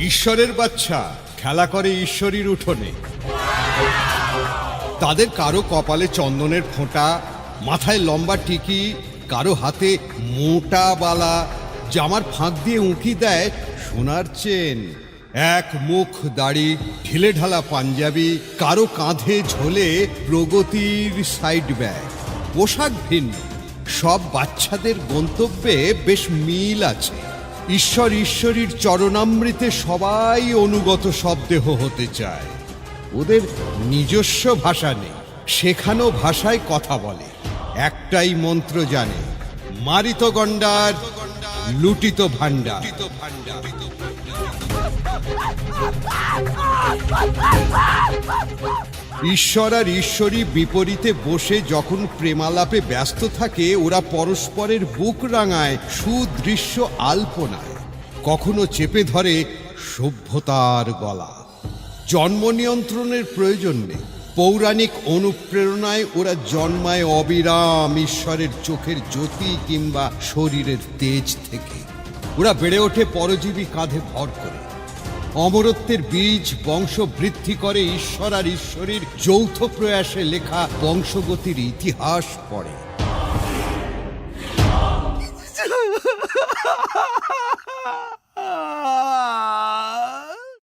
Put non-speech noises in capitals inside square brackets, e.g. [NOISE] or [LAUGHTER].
ঈশ্বরের বাচ্চা, খেলা করে ঈশ্বরীর উঠোনে। তাদের কারও কপালে চন্দনের ফোঁটা, মাথায় লম্বা টিকি, কারও হাতে মোটা বালা, জামার ফাঁক দিয়ে উঁকি দেয় সোনার চেন। এক মুখ দাড়ি, ঢিলে ঢালা পাঞ্জাবি, কারও কাঁধে ঝোলে প্রগতির সাইড ব্যাগ পোশাক ভিন্ন, সব বাচ্চাদের গন্তব্যে বেশ মিল আছে। ঈশ্বর ঈশ্বরীর চরণামৃতে সবাই অনুগত শব্দেহ হতে চায়। ওদের নিজস্ব ভাষা নেই শেখানো ভাষায় কথা বলে। একটাই মন্ত্র জানে, মারিত গণ্ডার, লুটিত ভাণ্ডার। [LAUGHS] ঈশ্বর আর ঈশ্বরী বিপরীতে বসে যখন প্রেমালাপে ব্যস্ত থাকে, ওরা পরস্পরের বুক রাঙায়, সুদৃশ্য আলপনায়। কখনো চেপে ধরে সভ্যতার গলা। জন্ম নিয়ন্ত্রণের প্রয়োজন নেই। পৌরাণিক অনুপ্রেরণায় ওরা জন্মায় অবিরাম ঈশ্বরের চোখের জ্যোতি কিংবা শরীরের তেজ থেকে। ওরা বেড়ে ওঠে পরজীবী কাঁধে ভর করে। অমরত্বের বীজ বংশ বৃদ্ধি করে ঈশ্বর আর ঈশ্বরীর যৌথ প্রয়াসে লেখা বংশগতির ইতিহাস পড়ে। [LAUGHS]